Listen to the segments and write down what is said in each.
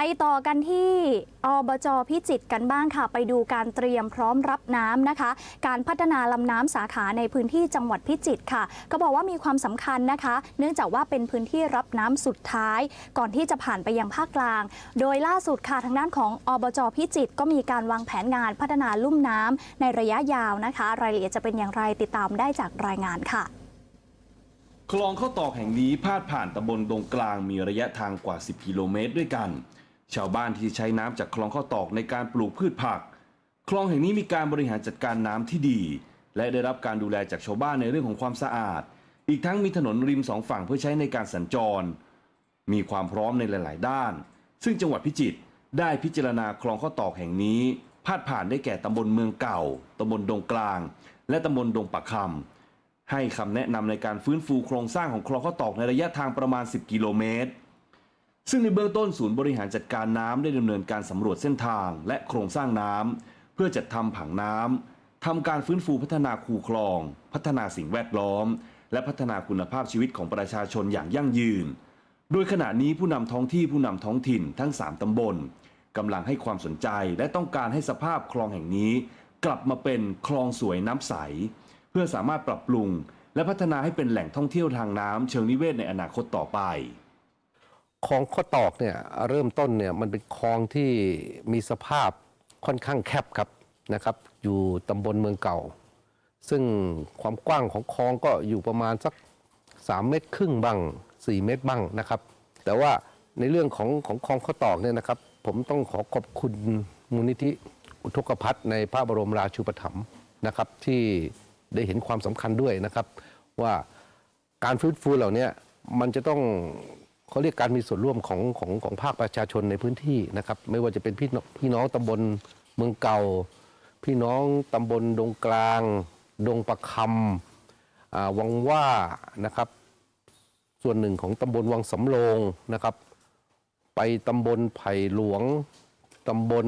ไปต่อกันที่อบจพิจิตรกันบ้างค่ะ ไปดูการเตรียมพร้อมรับน้ำนะคะ การพัฒนาลำน้ำสาขาในพื้นที่จังหวัดพิจิตรค่ะ ก็บอกว่ามีความสำคัญนะคะ เนื่องจากว่าเป็นพื้นที่รับน้ำสุดท้าย ก่อนที่จะผ่านไปยังภาคกลาง โดยล่าสุดค่ะทางด้านของอบจพิจิตรก็มีการวางแผนงานพัฒนาลุ่มน้ำในระยะยาวนะคะ รายละเอียดจะเป็นอย่างไรติดตามได้จากรายงานค่ะคลองข้าวตอกแห่งนี้พาดผ่านตำบลดงกลางมีระยะทางกว่า 10 กิโลเมตรด้วยกัน ชาวบ้านที่ใช้น้ำจากคลองข้าวตอกในการปลูกพืชผัก คลองแห่งนี้มีการบริหารจัดการน้ำที่ดี และได้รับการดูแลจากชาวบ้านในเรื่องของความสะอาด อีกทั้งมีถนนริมสองฝั่งเพื่อใช้ในการสัญจร มีความพร้อมในหลาย ๆ ด้าน ซึ่งจังหวัดพิจิตรได้พิจารณาคลองข้าวตอกแห่งนี้ พาดผ่านได้แก่ตำบลเมืองเก่าตำบลดงกลาง และตำบลดงปะคำให้คำแนะนำในการฟื้นฟูโครงสร้างของคลองข้าวตอกในระยะทางประมาณ 10 กิโลเมตร ซึ่งในเบื้องต้นศูนย์บริหารจัดการน้ำได้ดำเนินการสำรวจเส้นทางและโครงสร้างน้ำเพื่อจัดทำผังน้ำทำการฟื้นฟูพัฒนาคูคลอง พัฒนาสิ่งแวดล้อม และพัฒนาคุณภาพชีวิตของประชาชนอย่างยั่งยืน โดยขณะนี้ผู้นำท้องที่ผู้นำท้องถิ่นทั้ง 3ตำบลกำลังให้ความสนใจและต้องการให้สภาพคลองแห่งนี้ กลับมาเป็นคลองสวยน้ำใส เพื่อสามารถปรับปรุง และพัฒนาให้เป็นแหล่งท่องเที่ยวทางน้ำเชิงนิเวศในอนาคตต่อไป คลองข้อตอกเนี่ยเริ่มต้นเนี่ยมันเป็นคลองที่มีสภาพค่อนข้างแคบครับนะครับ อยู่ตำบลเมืองเก่า ซึ่งความกว้างของคลองก็อยู่ประมาณสัก 3 เมตรครึ่งบ้าง 4 เมตรบ้างนะครับ แต่ว่าในเรื่องของของคลองข้อตอกเนี่ยนะครับ ผมต้องขอขอบคุณมูลนิธิอุทกภัทในพระบรมราชูปถัมภ์นะครับที่ได้เห็นความสำคัญด้วยนะครับ ว่าการฟื้นฟูเหล่านี้มันจะต้อง เขาเรียกการมีส่วนร่วมของของของภาคประชาชนในพื้นที่นะครับ ไม่ว่าจะเป็นพี่น้องพี่น้องตำบลเมืองเก่า พี่น้องตำบลดงกลาง ดงประคำอ่าวังว่านะครับ ส่วนหนึ่งของตำบลวังสำโรงนะครับ ไปตำบลไผ่หลวงตำบล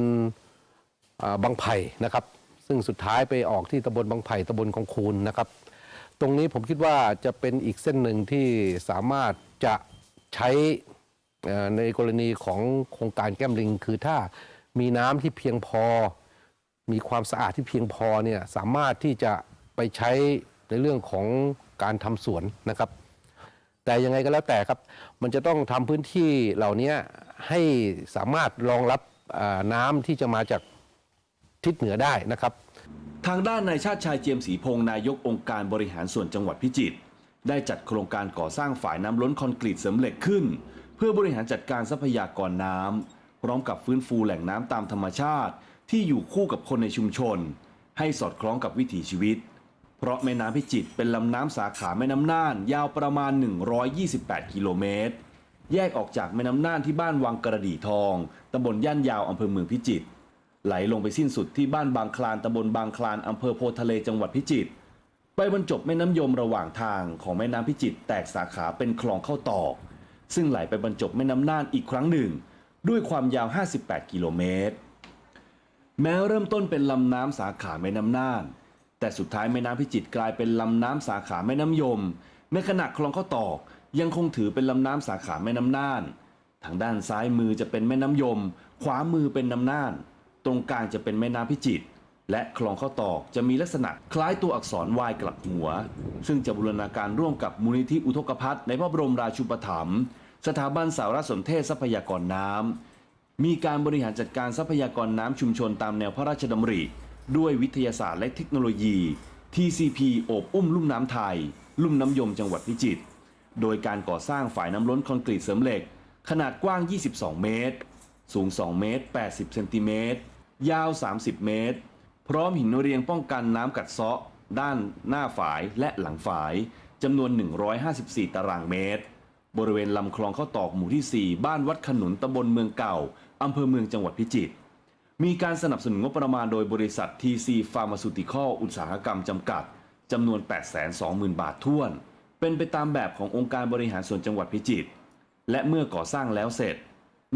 อ่าบางไผ่นะครับ ซึ่งสุดท้ายไปออกที่ตำบลบางไผ่ตำบลของคูนนะครับ ตรงนี้ผมคิดว่าจะเป็นอีกเส้นหนึ่งที่สามารถจะ ใช้ในกรณีของโครงการแก้มลิง คือถ้ามีน้ำที่เพียงพอ มีความสะอาดที่เพียงพอเนี่ยสามารถที่จะไปใช้ในเรื่องของการทำสวนนะครับ แต่ยังไงก็แล้วแต่ครับ มันจะต้องทำพื้นที่เหล่านี้ให้สามารถรองรับน้ำที่จะมาจากทิศเหนือได้นะครับ ทางด้านนายชาติชายเจียมศรีพงศ์นายกองค์การบริหารส่วนจังหวัดพิจิตร ได้จัดโครงการก่อสร้างฝ่ายน้ำล้นคอนกรีตเสริมเหล็กขึ้น เพื่อบริหารจัดการทรัพยากรน้ำพร้อมกับฟื้นฟูแหล่งน้ำตามธรรมชาติ ที่อยู่คู่กับคนในชุมชน ให้สอดคล้องกับวิถีชีวิต เพราะแม่น้ำพิจิตรเป็นลำน้ำสาขาแม่น้ำน่าน ยาวประมาณ 128 กิโลเมตร แยกออกจากแม่น้ำน่านที่บ้านวังกระดี่ทองตำบลย่านยาวอำเภอเมืองพิจิตรไหลลงไปสิ้นสุดที่บ้านบางคลานตำบลบางคลานอำเภอโพทะเลจังหวัดพิจิตร ไปบรรจบแม่น้ำยมระหว่างทางของแม่น้ำพิจิตรแตกสาขาเป็นคลองเข้าตอก ซึ่งไหลไปบรรจบแม่น้ำน่านอีกครั้งหนึ่ง ด้วยความยาว 58 กิโลเมตร แม้เริ่มต้นเป็นลำน้ำสาขาแม่น้ำน่าน แต่สุดท้ายแม่น้ำพิจิตรกลายเป็นลำน้ำสาขาแม่น้ำยม ในขณะคลองเข้าตอกยังคงถือเป็นลำน้ำสาขาแม่น้ำน่าน ทางด้านซ้ายมือจะเป็นแม่น้ำยม ขวามือเป็นน้ำน่าน ตรงกลางจะเป็นแม่น้ำพิจิตร และคลองข้าวตอกจะมีลักษณะคล้ายตัวอักษรวายกลับหัว ซึ่งจะบูรณาการร่วมกับมูลนิธิอุทกภัทในพระบรมราชูปถัมภ์สถาบันสารสนเทศทรัพยากรน้ำมีการบริหารจัดการทรัพยากรน้ำชุมชนตามแนวพระราชดำริ ด้วยวิทยาศาสตร์และเทคโนโลยี TCP โอบอุ้มลุ่มน้ำไทย ลุ่มน้ำยมจังหวัดพิจิตรโดยการก่อสร้างฝ่ายน้ำล้นคอนกรีตเสริมเหล็ก ขนาดกว้าง 22 เมตร สูง 2 เมตร 80 เซนติเมตร ยาว 30 เมตร พร้อมหินเรียงป้องกันน้ำกัดเซาะ ด้านหน้าฝายและหลังฝายจำนวน 154 ตารางเมตร บริเวณลำคลองข้าตอกหมู่ที่ 4 บ้านวัดขนุนตำบลเมืองเก่าอำเภอเมืองจังหวัดพิจิตรมีการสนับสนุนงบประมาณโดยบริษัท TC Pharmaceutical อุตสาหกรรมจำกัดจำนวน 820,000 บาทท้วน เป็นไปตามแบบขององค์การบริหารส่วนจังหวัดพิจิตรและเมื่อก่อสร้างแล้วเสร็จ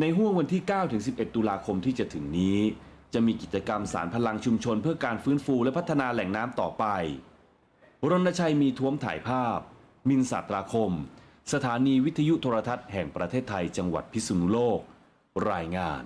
ในห่วงวันที่ 9-11 ตุลาคมที่จะถึงนี้ จะมีกิจกรรมสารพลังชุมชนเพื่อการฟื้นฟูและพัฒนาแหล่งน้ำต่อไป รณชัยมีท้วมถ่ายภาพ มินสัตราคม สถานีวิทยุโทรทัศน์แห่งประเทศไทยจังหวัดพิษณุโลก รายงาน